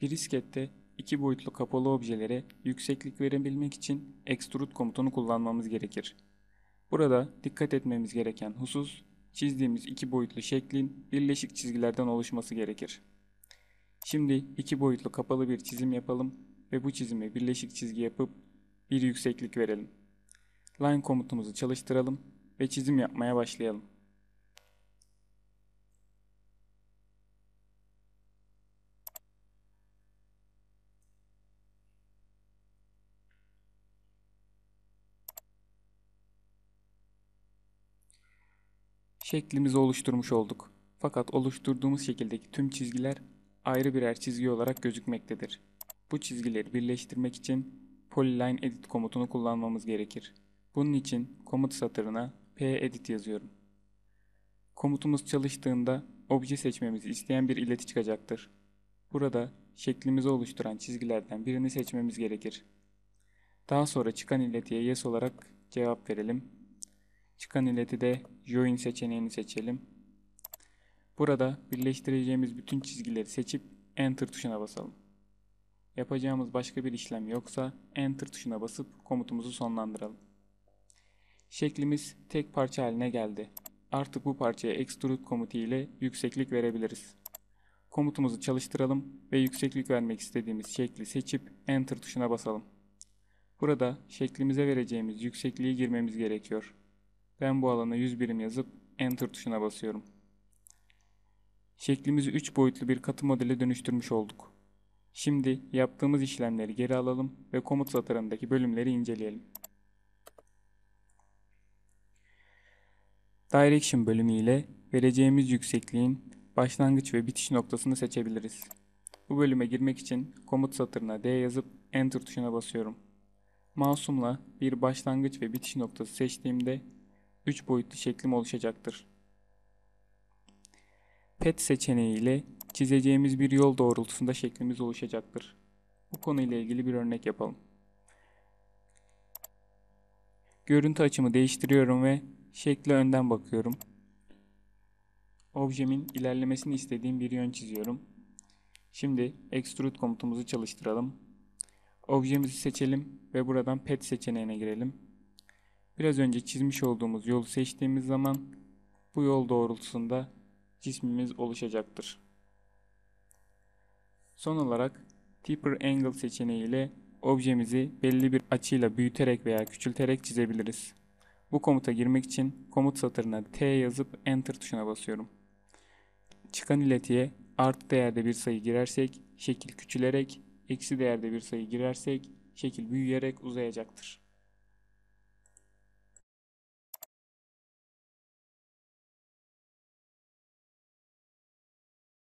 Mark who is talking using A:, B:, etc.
A: Bir diskette iki boyutlu kapalı objelere yükseklik verebilmek için extrude komutunu kullanmamız gerekir. Burada dikkat etmemiz gereken husus çizdiğimiz iki boyutlu şeklin birleşik çizgilerden oluşması gerekir. Şimdi iki boyutlu kapalı bir çizim yapalım ve bu çizime birleşik çizgi yapıp bir yükseklik verelim. Line komutumuzu çalıştıralım ve çizim yapmaya başlayalım. Şeklimizi oluşturmuş olduk. Fakat oluşturduğumuz şekildeki tüm çizgiler ayrı birer çizgi olarak gözükmektedir. Bu çizgileri birleştirmek için Polyline Edit komutunu kullanmamız gerekir. Bunun için komut satırına pedit yazıyorum. Komutumuz çalıştığında obje seçmemizi isteyen bir ileti çıkacaktır. Burada şeklimizi oluşturan çizgilerden birini seçmemiz gerekir. Daha sonra çıkan iletiye yes olarak cevap verelim. Çıkan ileti de join seçeneğini seçelim. Burada birleştireceğimiz bütün çizgileri seçip enter tuşuna basalım. Yapacağımız başka bir işlem yoksa enter tuşuna basıp komutumuzu sonlandıralım. Şeklimiz tek parça haline geldi. Artık bu parçaya extrude komutu ile yükseklik verebiliriz. Komutumuzu çalıştıralım ve yükseklik vermek istediğimiz şekli seçip enter tuşuna basalım. Burada şeklimize vereceğimiz yüksekliği girmemiz gerekiyor. Ben bu alana 100 birim yazıp enter tuşuna basıyorum. Şeklimizi 3 boyutlu bir katı modele dönüştürmüş olduk. Şimdi yaptığımız işlemleri geri alalım ve komut satırındaki bölümleri inceleyelim. Direction bölümü ile vereceğimiz yüksekliğin başlangıç ve bitiş noktasını seçebiliriz. Bu bölüme girmek için komut satırına D yazıp Enter tuşuna basıyorum. Mouse'umla bir başlangıç ve bitiş noktası seçtiğimde 3 boyutlu şeklim oluşacaktır. Pet seçeneği ile çizeceğimiz bir yol doğrultusunda şeklimiz oluşacaktır. Bu konuyla ilgili bir örnek yapalım. Görüntü açımı değiştiriyorum ve şekle önden bakıyorum. Objemin ilerlemesini istediğim bir yön çiziyorum. Şimdi extrude komutumuzu çalıştıralım. Objemizi seçelim ve buradan pet seçeneğine girelim. Biraz önce çizmiş olduğumuz yolu seçtiğimiz zaman bu yol doğrultusunda cismimiz oluşacaktır. Son olarak Deeper Angle seçeneği ile objemizi belli bir açıyla büyüterek veya küçülterek çizebiliriz. Bu komuta girmek için komut satırına T yazıp Enter tuşuna basıyorum. Çıkan iletiye artı değerde bir sayı girersek şekil küçülerek, eksi değerde bir sayı girersek şekil büyüyerek uzayacaktır.